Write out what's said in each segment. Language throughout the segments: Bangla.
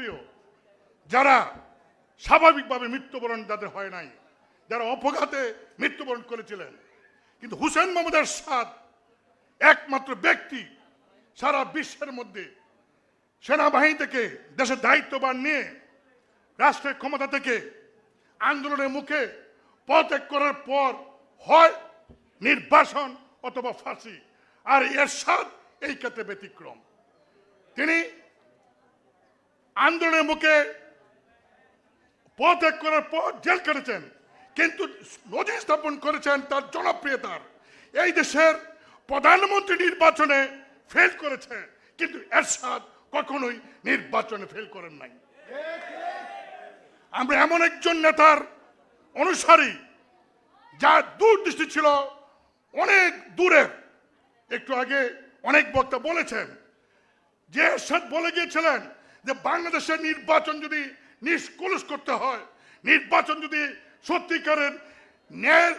জনপ্রিয় যারা স্বাভাবিকভাবে মৃত্যুবরণ তাদের হয় নাই, যারা অপঘাতে মৃত্যুবরণ করেছিলেন, কিন্তু হুসেন মোহাম্মদ এরশাদ একমাত্র ব্যক্তি সারা বিশ্বের মধ্যে সেনাবাহিনী থেকে দেশের দায়িত্ববান নিয়ে রাষ্ট্রের ক্ষমতা থেকে আন্দোলনের মুখে পদত্যাগ করার পর হয় নির্বাসন অথবা ফাঁসি। আর এর এরশাদ এই ক্ষেত্রে ব্যতিক্রম। তিনি আন্দোলনের মুখে পদত্যাগ করার পর জেল কেটেছেন কিন্তু নজির স্থাপন করেছেন তার জনপ্রিয়তার। এই দেশের প্রধানমন্ত্রী নির্বাচনে ফেল করেছে। কিন্তু এরশাদ কখনোই নির্বাচনে ফেল করেন নাই। আমরা এমন একজন নেতার অনুসারী যার দূরদৃষ্টি ছিল অনেক দূরের। একটু আগে অনেক বক্তা বলেছেন যে এরশাদ বলে গিয়েছিলেন যে বাংলাদেশের নির্বাচন যদি নিষ্কলুষ করতে হয়, নির্বাচন যদি সত্যিকারের ন্যায়,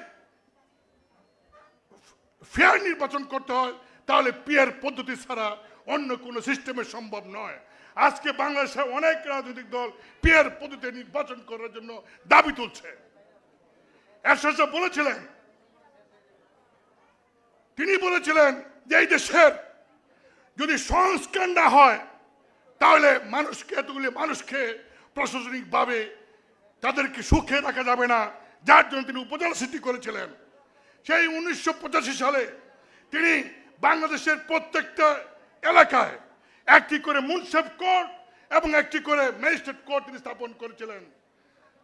ফেয়ার নির্বাচন করতে হয়, তাহলে পিয়ার পদ্ধতি ছাড়া অন্য কোনো সিস্টেমে সম্ভব নয়। আজকে বাংলাদেশে অনেক রাজনৈতিক দল পিয়ার পদ্ধতিতে নির্বাচন করার জন্য দাবি তুলছে। বলেছিলেন, তিনি বলেছিলেন যে এই দেশের যদি সংস্কার না হয় তাহলে মানুষকে, এতগুলি মানুষকে প্রশাসনিকভাবে তাদেরকে সুখে রাখা যাবে না, যার জন্য তিনি উপজেলা সৃষ্টি করেছিলেন। সেই উনিশশো পঁচাশি সালে তিনি বাংলাদেশের প্রত্যেকটা এলাকায় একটি করে মুন্সেফ কোর্ট এবং একটি করে ম্যাজিস্ট্রেট কোর্ট তিনি স্থাপন করেছিলেন।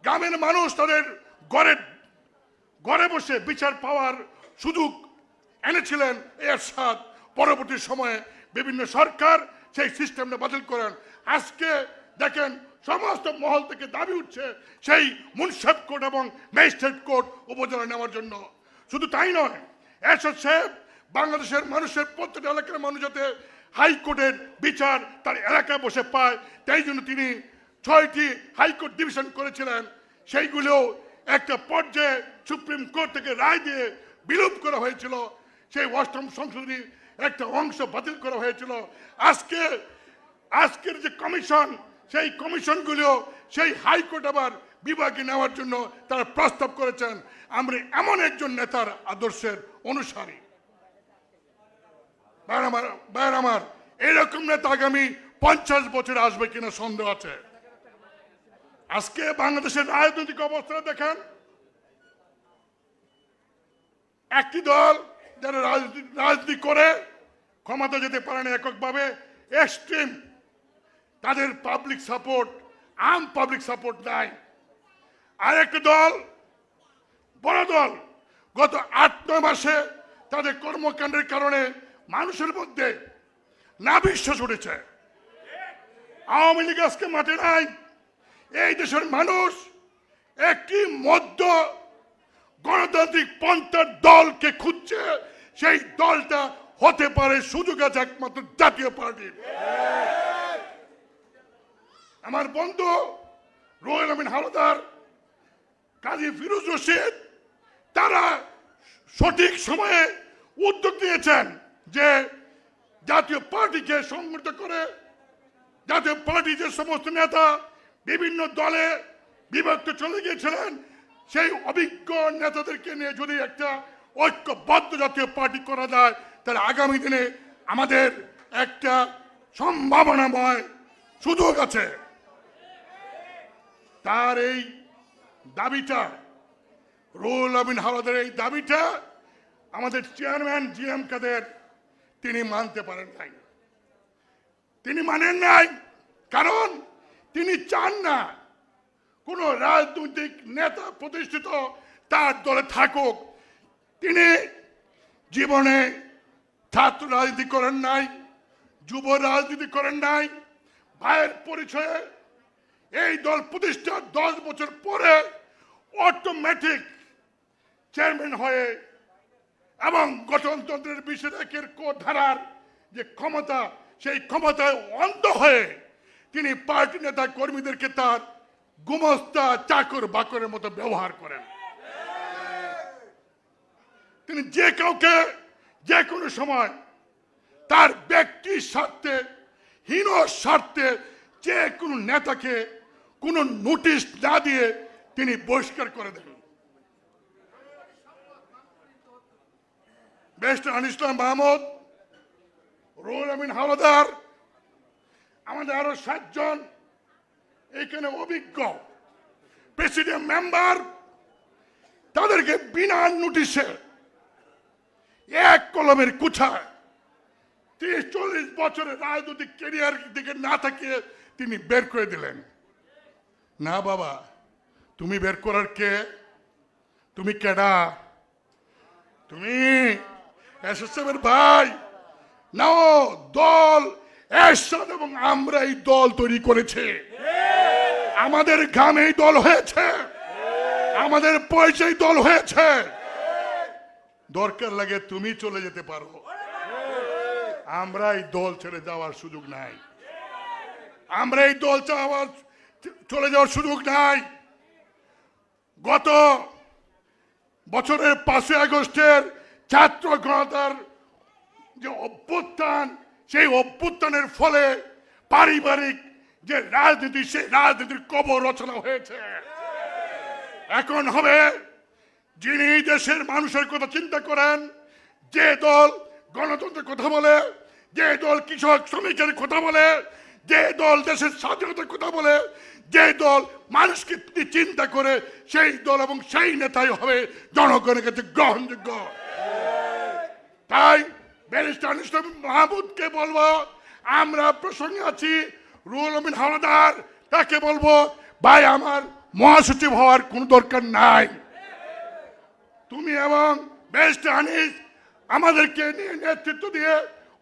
গ্রামের মানুষ তাদের ঘরের ঘরে বসে বিচার পাওয়ার সুযোগ এনেছিলেন। এরশাদ পরবর্তী সময়ে বিভিন্ন সরকার সেই সিস্টেমটা বাতিল করেন। আজকে দেখেন সমস্ত মহল থেকে দাবি উঠছে সেই মুন্সেফ কোর্ট এবং ম্যাজিস্ট্রেট কোর্ট উপজেলা নেওয়ার জন্য। শুধু তাই নয়, এরশাদ সাহেব বাংলাদেশের মানুষের প্রত্যেকটা এলাকার মানুষ যাতে হাইকোর্টের বিচার তার এলাকায় বসে পায়, তাই জন্য তিনি ছয়টি হাইকোর্ট ডিভিশন করেছিলেন। সেইগুলো একটা পর্যায়ে সুপ্রিম কোর্ট থেকে রায় দিয়ে বিলোপ করা হয়েছিল। সেই অষ্টম সংশোধনীর একটা অংশ বাতিল করা হয়েছিল। আজকে, আজকের যে কমিশন, সেই কমিশনগুলো সেই হাইকোর্ট আবার বিভাগে নেওয়ার জন্য তারা প্রস্তাব করেছেন। আমরা এমন একজন নেতার আদর্শের অনুসারী। ভাইয়ের আমার, এরকম নেতা আগামী পঞ্চাশ বছর আসবে কিনা সন্দেহ আছে। আজকে বাংলাদেশের রাজনৈতিক অবস্থা দেখেন। একটি দল যারা রাজনীতি রাজনীতি করে, ক্ষমতা যেতে পারে না এককভাবে এক্সট্রিম তাদের পাবলিক সাপোর্ট আম পাবলিক সাপোর্ট নাই। আর একটি দল, বড় দল, গত আট, নয় মাসে তাদের কর্মকাণ্ডের কারণে মানুষের মধ্যে না বিশ্বাস উঠেছে। আওয়ামী লীগ আজকে মাঠে নাই। এই দেশের মানুষ একটি মধ্য গণতান্ত্রিক পন্থার দলকে খুঁজছে, সেই দলটা হতে পারে সুযোগ আছে একমাত্র জাতীয় পার্টির। আমার বন্ধু রোহেল আমিন হাওলাদার কাজী ফিরোজ রশিদ, তারা সঠিক সময়ে উদ্যোগ নিয়েছেন যে জাতীয় পার্টিকে সংগঠিত করে, জাতীয় পার্টি যে সমস্ত নেতা বিভিন্ন দলে বিভক্ত চলে গিয়েছিলেন সেই অভিজ্ঞ নেতাদেরকে নিয়ে যদি একটা ঐক্যবদ্ধ জাতীয় পার্টি করা যায়, তাহলে আগামী দিনে আমাদের একটা সম্ভাবনাময় সুযোগ আছে। তার এই দাবিটা রুল আমিন হাওলাদের এই দাবিটা আমাদের চেয়ারম্যান জি এম কাদের, তিনি মানতে পারেন নাই। তিনি মানেন নাই, কারণ তিনি চান না কোন রাজনৈতিক নেতা প্রতিষ্ঠিত তার দলে থাকুক। তিনি জীবনে ছাত্র রাজনীতি করেন নাই, যুব রাজনীতি করেন নাই। ভাইয়ের পরিচয়ে এই দল প্রতিষ্ঠার দশ বছর পরে অটোমেটিক চেয়ারম্যান হয়ে এবং গঠনতন্ত্রের বিশেষ একের ধারার যে ক্ষমতা, সেই ক্ষমতায় অন্ধ হয়ে তিনি পার্টি নেতা কর্মীদেরকে তার গুমস্তা চাকর বাকরের মতো ব্যবহার করেন। তিনি যে কাউকে যে কোনো সময় তার ব্যক্তির স্বার্থে, হীন স্বার্থে যে কোনো নেতাকে কোনো নোটিশ না দিয়ে তিনি বহিষ্কার করে দেন। বেস্ট ইসলাম মাহমুদ, রুহুল আমিন হাওলাদার, আমাদের আরও সাতজন এখানে অভিজ্ঞ প্রেসিডেন্ট মেম্বার তাদেরকে বিনা নোটিশে এক কলমের কুছায় তিরিশ, চল্লিশ বছরের রাজনৈতিক ক্যারিয়ার দিকে না তাকিয়ে তিনি বের করে দিলেন। না বাবা, তুমি বের করার কে? তুমি কেডা তুমি ভাই? নাও, দল এরশাদ এবং আমরা এই দল তৈরি করেছে। আমাদের গ্রামেই দল হয়েছে। আমাদের পয়সায় দল হয়েছে। দরকার লাগে তুমি চলে যেতে পারো। আমরা এই দল ছেড়ে যাওয়ার সুযোগ নাই। আমরা এই দল চাওয়ার চলে যাওয়ার সুযোগ নাই। গত বছরের পাঁচই আগস্টের ছাত্র গণতার যে অভ্যুত্থান, সেই অভ্যুত্থানের ফলে পারিবারিক যে রাজনীতি, সেই রাজনীতির কবর রচনা হয়েছে। এখন হবে যিনি দেশের মানুষের কথা চিন্তা করেন, যে দল গণতন্ত্রের কথা বলে, যে দল কৃষক শ্রমিকের কথা বলে, যে দল দেশের স্বাধীনতার কথা বলে, যে দল মানুষকে চিন্তা করে, সেই দল এবং সেই নেতাই হবে জনগণের কাছে গ্রহণযোগ্য। তাই ব্যারিস্টার মাহমুদকে বলব, আমরা প্রসঙ্গে আছি রুহুল আমিন হাওলাদার তাকে বলব? ভাই, আমার মহাসচিব হওয়ার কোনো দরকার নাই। তুমি এবং বেস্ট আনিস আমাদেরকে নিয়ে নেতৃত্ব দিয়ে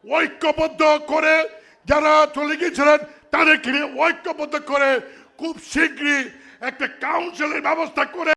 ঐক্যবদ্ধ করে যারা চলে গিয়েছিলেন, তাদেরকে নিয়ে ঐক্যবদ্ধ করে খুব শীঘ্রই একটা কাউন্সিলের ব্যবস্থা করে